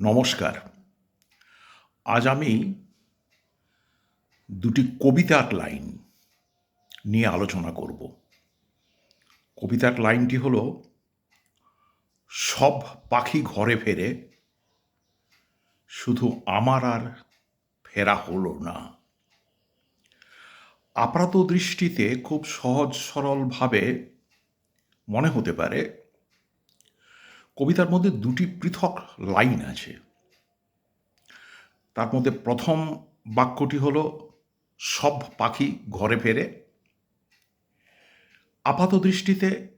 নমস্কার। আজ আমি দুটি কবিতার লাইন নিয়ে আলোচনা করব। কবিতার লাইনটি হল, সব পাখি ঘরে ফেরে, শুধু আমার আর ফেরা হলো না। আপাত দৃষ্টিতে খুব সহজ সরলভাবে মনে হতে পারে কবিতার মধ্যে দুটি পৃথক লাইন আছে। তার মধ্যে প্রথম বাক্যটি হল, সব পাখি ঘরে ফেরে। আপাত দৃষ্টিতে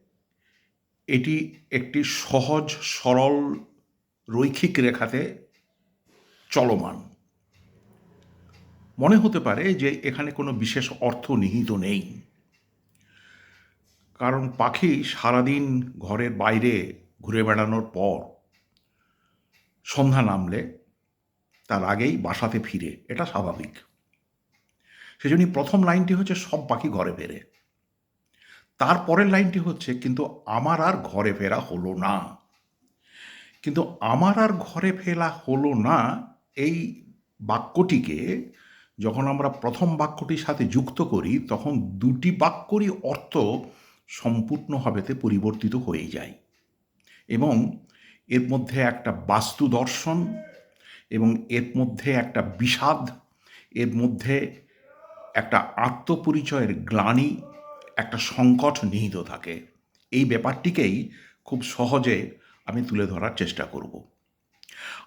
এটি একটি সহজ, সরল, রৈখিক রেখাতে চলমান। মনে হতে পারে যে এখানে কোনো বিশেষ অর্থ নিহিত নেই। কারণ পাখি সারাদিন ঘরের বাইরে ঘুরে বেড়ানোর পর সন্ধ্যা নামলে তার আগেই বাসাতে ফিরে, এটা স্বাভাবিক। সেজন্যই প্রথম লাইনটি হচ্ছে, সব পাখি ঘরে ফেরে। তারপরের লাইনটি হচ্ছে, কিন্তু আমার আর ঘরে ফেরা হলো না। কিন্তু আমার আর ঘরে ফেরা হলো না, এই বাক্যটিকে যখন আমরা প্রথম বাক্যটির সাথে যুক্ত করি, তখন দুটি বাক্যরই অর্থ সম্পূর্ণভাবেতে পরিবর্তিত হয়ে যায়। এবং এর মধ্যে একটা বাস্তু দর্শন এবং এর মধ্যে একটা বিষাদ, এর মধ্যে একটা আত্মপরিচয়ের গ্লানি, একটা সংকট নিহিত থাকে। এই ব্যাপারটিকেই খুব সহজে আমি তুলে ধরার চেষ্টা করব।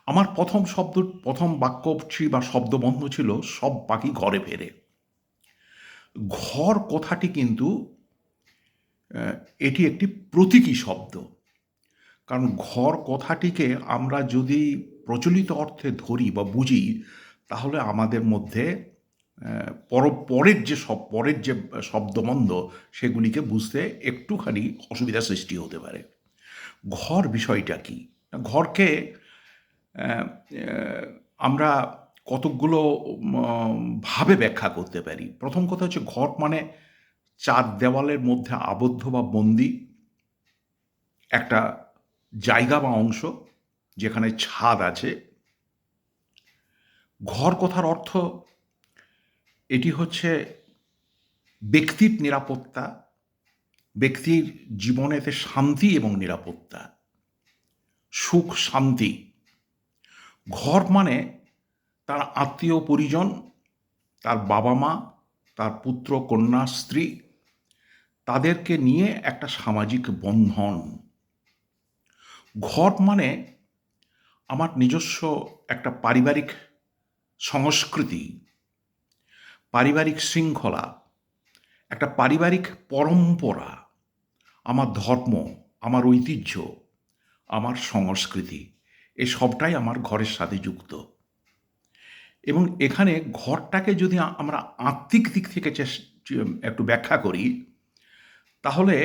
আমার প্রথম শব্দ, প্রথম বাক্যটি বা শব্দবন্ধ ছিল, সব পাখি ঘরে ফেরে। ঘর কথাটি কিন্তু এটি একটি প্রতীকী শব্দ। কারণ ঘর কথাটিকে আমরা যদি প্রচলিত অর্থে ধরি বা বুঝি, তাহলে আমাদের মধ্যে পর, পরের যে সব, পরের যে শব্দমন্দ, সেগুলিকে বুঝতে একটুখানি অসুবিধা সৃষ্টি হতে পারে। ঘর বিষয়টা কি? ঘরকে আমরা কতকগুলো ভাবে ব্যাখ্যা করতে পারি। প্রথম কথা হচ্ছে ঘর মানে চার দেওয়ালের মধ্যে আবদ্ধ বা বন্দি। একটা জায়গা বা অংশ যেখানে ছাদ আছে। ঘর কথার অর্থ এটি হচ্ছে ব্যক্তির নিরাপত্তা, ব্যক্তির জীবনেতে শান্তি এবং নিরাপত্তা, সুখ, শান্তি। ঘর মানে তার আত্মীয় পরিজন, তার বাবা মা তার পুত্র, কন্যা, স্ত্রী, তাদেরকে নিয়ে একটা সামাজিক বন্ধন। ঘর মানে আমার নিজস্ব একটা পারিবারিক সংস্কৃতি, পারিবারিক শৃঙ্খলা, একটা পারিবারিক পরম্পরা, আমার ধর্ম, আমার ঐতিহ্য, আমার সংস্কৃতি এই সবটাই আমার ঘরের সাথে যুক্ত। এবং এখানে ঘরটাকে যদি আমরা আত্মিক দিক থেকে একটু ব্যাখ্যা করি, তাহলে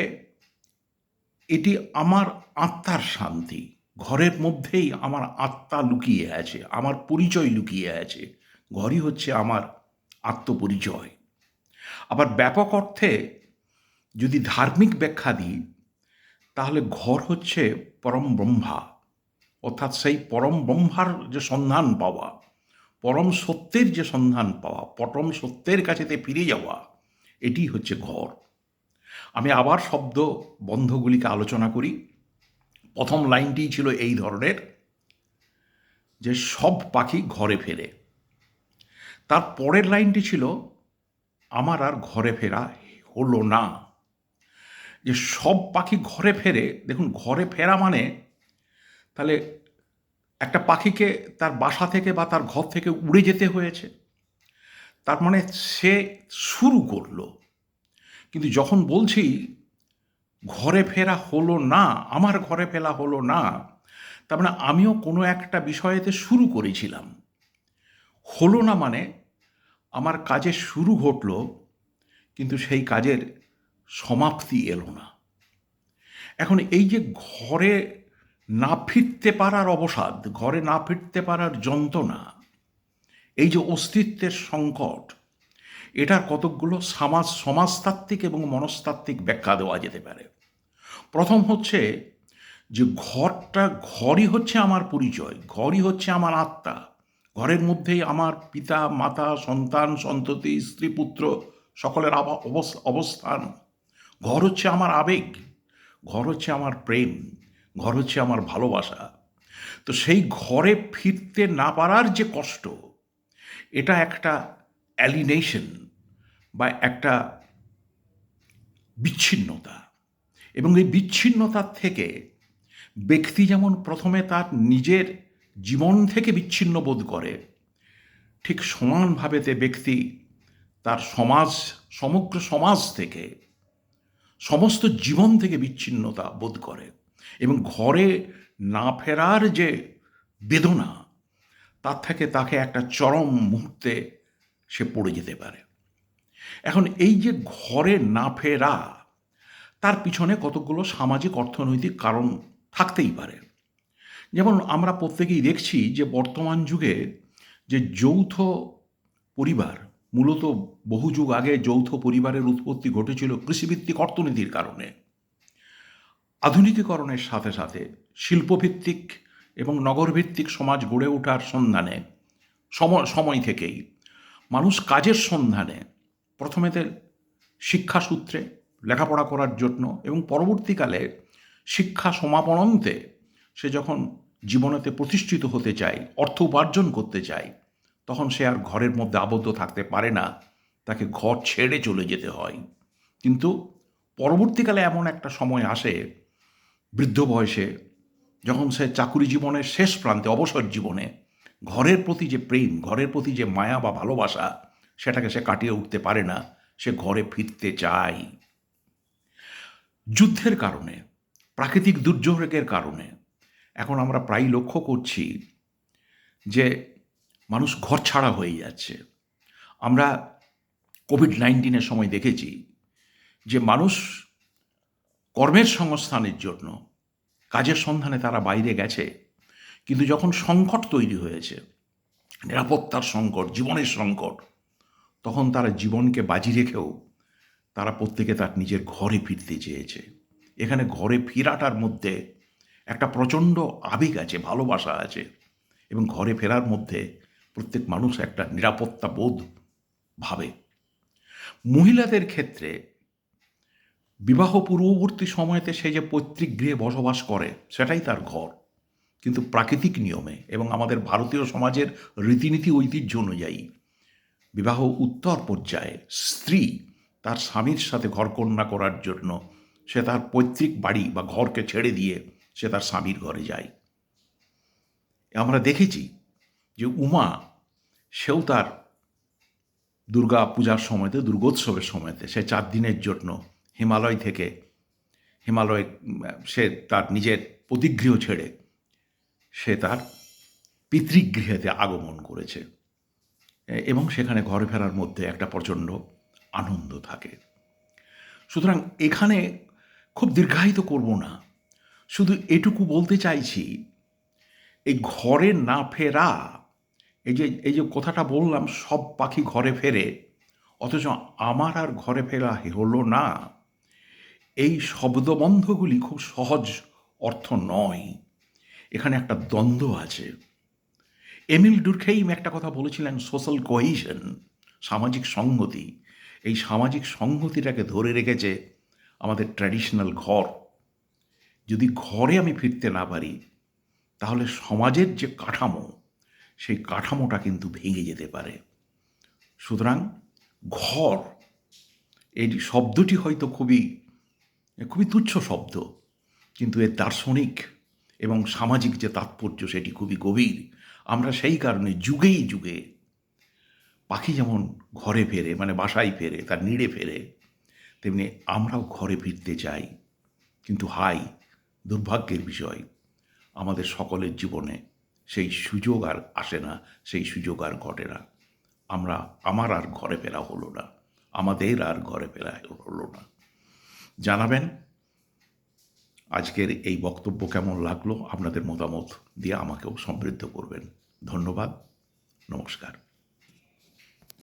এটি আমার আত্মার শান্তি। ঘরের মধ্যেই আমার আত্মা লুকিয়ে আছে, আমার পরিচয় লুকিয়ে আছে। ঘরই হচ্ছে আমার আত্মপরিচয়। আবার ব্যাপক অর্থে যদি ধার্মিক ব্যাখ্যা দিই, তাহলে ঘর হচ্ছে পরম ব্রহ্মা। অর্থাৎ সেই পরম ব্রহ্মার যে সন্ধান পাওয়া, পরম সত্যের যে সন্ধান পাওয়া, পরম সত্যের কাছেতে ফিরে যাওয়া, এটি হচ্ছে ঘর। আমি আবার শব্দ বন্ধগুলিকে আলোচনা করি। প্রথম লাইনটি ছিল এই ধরনের, যে সব পাখি ঘরে ফেরে। তার পরের লাইনটি ছিল, আমার আর ঘরে ফেরা হলো না। যে সব পাখি ঘরে ফেরে, দেখুন, ঘরে ফেরা মানে তাহলে একটা পাখিকে তার বাসা থেকে বা তার ঘর থেকে উড়ে যেতে হয়েছে। তার মানে সে শুরু করল। কিন্তু যখন বলছি, ঘরে ফেরা হলো না, আমার ঘরে ফেরা হলো না, তার মানে আমিও কোনো একটা বিষয়েতে শুরু করেছিলাম। হলো না মানে আমার কাজের শুরু ঘটল, কিন্তু সেই কাজের সমাপ্তি এলো না। এখন এই যে ঘরে না ফিরতে পারার অবসাদ, ঘরে না ফিরতে পারার যন্ত্রণা, এই যে অস্তিত্বের সংকট এটার কতকগুলো সমাজ, সমাজতাত্ত্বিক এবং মনস্তাত্ত্বিক ব্যাখ্যা দেওয়া যেতে পারে। প্রথম হচ্ছে যে ঘরটা, ঘরই হচ্ছে আমার পরিচয়, ঘরই হচ্ছে আমার আত্মা। ঘরের মধ্যেই আমার পিতা, মাতা, সন্তান, সন্ততি, স্ত্রী, পুত্র, সকলের অবস- অবস্থান। ঘর হচ্ছে আমার আবেগ, ঘর হচ্ছে আমার প্রেম, ঘর হচ্ছে আমার ভালোবাসা। তো সেই ঘরে ফিরতে না পারার যে কষ্ট, এটা একটা অ্যালিনেশন বা একটা বিচ্ছিন্নতা। এবং এই বিচ্ছিন্নতার থেকে ব্যক্তি যেমন প্রথমে তার নিজের জীবন থেকে বিচ্ছিন্ন বোধ করে, ঠিক সমানভাবে তে ব্যক্তি তার সমাজ, সমগ্র সমাজ থেকে, সমস্ত জীবন থেকে বিচ্ছিন্নতা বোধ করে। এবং ঘরে না ফেরার যে বেদনা, তার থেকে তাকে একটা চরম মুহূর্তে সে পড়ে যেতে পারে। এখন এই যে ঘরে না ফেরা, তার পিছনে কতগুলো সামাজিক অর্থনৈতিক কারণ থাকতেই পারে। যেমন আমরা প্রত্যেকেই দেখছি যে বর্তমান যুগে যে যৌথ পরিবার, মূলত বহু যুগ আগে যৌথ পরিবারের উৎপত্তি ঘটেছিল কৃষিভিত্তিক অর্থনীতির কারণে। আধুনিকীকরণের সাথে সাথে শিল্পভিত্তিক এবং নগরভিত্তিক সমাজ গড়ে ওঠার সন্ধানে সম- সময় থেকেই মানুষ কাজের সন্ধানে, প্রথমেতে শিক্ষাসূত্রে লেখাপড়া করার জন্য এবং পরবর্তীকালে শিক্ষা সমাপনন্তে সে যখন জীবনেতে প্রতিষ্ঠিত হতে চায়, অর্থ উপার্জন করতে চায়, তখন সে আর ঘরের মধ্যে আবদ্ধ থাকতে পারে না। তাকে ঘর ছেড়ে চলে যেতে হয়। কিন্তু পরবর্তীকালে এমন একটা সময় আসে, বৃদ্ধ বয়সে, যখন সে চাকুরি জীবনের শেষ প্রান্তে, অবসর জীবনে ঘরের প্রতি যে প্রেম, ঘরের প্রতি যে মায়া বা ভালোবাসা, সেটাকে সে কাটিয়ে উঠতে পারে না, সে ঘরে ফিরতে চায়। যুদ্ধের কারণে, প্রাকৃতিক দুর্যোগের কারণে, এখন আমরা প্রায় লক্ষ্য করছি যে মানুষ ঘর ছাড়া হয়ে যাচ্ছে। আমরা কোভিড নাইন্টিনের সময় দেখেছি যে মানুষ কর্মের সংস্থানের জন্য, কাজের সন্ধানে তারা বাইরে গেছে। কিন্তু যখন সংকট তৈরি হয়েছে, নিরাপত্তার সংকট, জীবনের সংকট, তখন তারা জীবনকে বাজি রেখেও তারা প্রত্যেকে তার নিজের ঘরে ফিরতে চেয়েছে। এখানে ঘরে ফেরাটার মধ্যে একটা প্রচণ্ড আবেগ আছে, ভালোবাসা আছে এবং ঘরে ফেরার মধ্যে প্রত্যেক মানুষ একটা নিরাপত্তা বোধ ভাবে। মহিলাদের ক্ষেত্রে বিবাহ পূর্ববর্তী সময়তে সে যে পৈতৃক গৃহে বসবাস করে, সেটাই তার ঘর। কিন্তু প্রাকৃতিক নিয়মে এবং আমাদের ভারতীয় সমাজের রীতিনীতি ঐতিহ্য অনুযায়ী বিবাহ উত্তর পর্যায়ে স্ত্রী তার স্বামীর সাথে ঘরকন্যা করার জন্য সে তার পৈতৃক বাড়ি বা ঘরকে ছেড়ে দিয়ে সে তার স্বামীর ঘরে যায়। আমরা দেখেছি যে উমা সেও তার দুর্গা পূজার সময়তে, দুর্গোৎসবের সময়তে সে চার দিনের জন্য হিমালয় থেকে, হিমালয়, সে তার নিজের প্রতিগৃহ ছেড়ে সে তার পিতৃগৃহেতে আগমন করেছে। এবং সেখানে ঘরে ফেরার মধ্যে একটা প্রচণ্ড আনন্দ থাকে। সুতরাং এখানে খুব দীর্ঘায়িত করব না। শুধু এটুকু বলতে চাইছি, এই ঘরে না ফেরা, এই যে এই যে কথাটা বললাম, সব পাখি ঘরে ফেরে, অথচ আমার আর ঘরে ফেরা হলো না, এই শব্দবন্ধগুলি খুব সহজ অর্থ নয়। এখানে একটা দ্বন্দ্ব আছে। এমিল ডুরখেইম একটা কথা বলেছিলেন সোশ্যাল কোহিশন সামাজিক সংহতি। এই সামাজিক সংহতিটাকে ধরে রেখেছে আমাদের ট্র্যাডিশনাল ঘর। যদি ঘরে আমি ফিরতে না পারি, তাহলে সমাজের যে কাঠামো, সেই কাঠামোটা কিন্তু ভেঙে যেতে পারে। সুতরাং ঘর, এই শব্দটি হয়তো খুবই খুবই তুচ্ছ শব্দ, কিন্তু এর দার্শনিক এবং সামাজিক যে তাৎপর্য সেটি খুবই গভীর, আমরা সেই কারণে যুগেই যুগে পাখি যেমন ঘরে ফেরে মানে বাসায় ফেরে, তার নিড়ে ফেরে, তেমনি আমরাও ঘরে ফিরতে চাই। কিন্তু হাই, দুর্ভাগ্যের বিষয়, আমাদের সকলের জীবনে সেই সুযোগ আর আসে না, সেই সুযোগ আর ঘটে না। আমরা, আমার আর ঘরে ফেরা হলো না, আমাদের আর ঘরে ফেরা হলো না। জানাবেন আজকের এই বক্তব্য কেমন লাগল? আপনাদের মতামত দিয়ে আমাকেও সমৃদ্ধ করবেন। ধন্যবাদ। নমস্কার।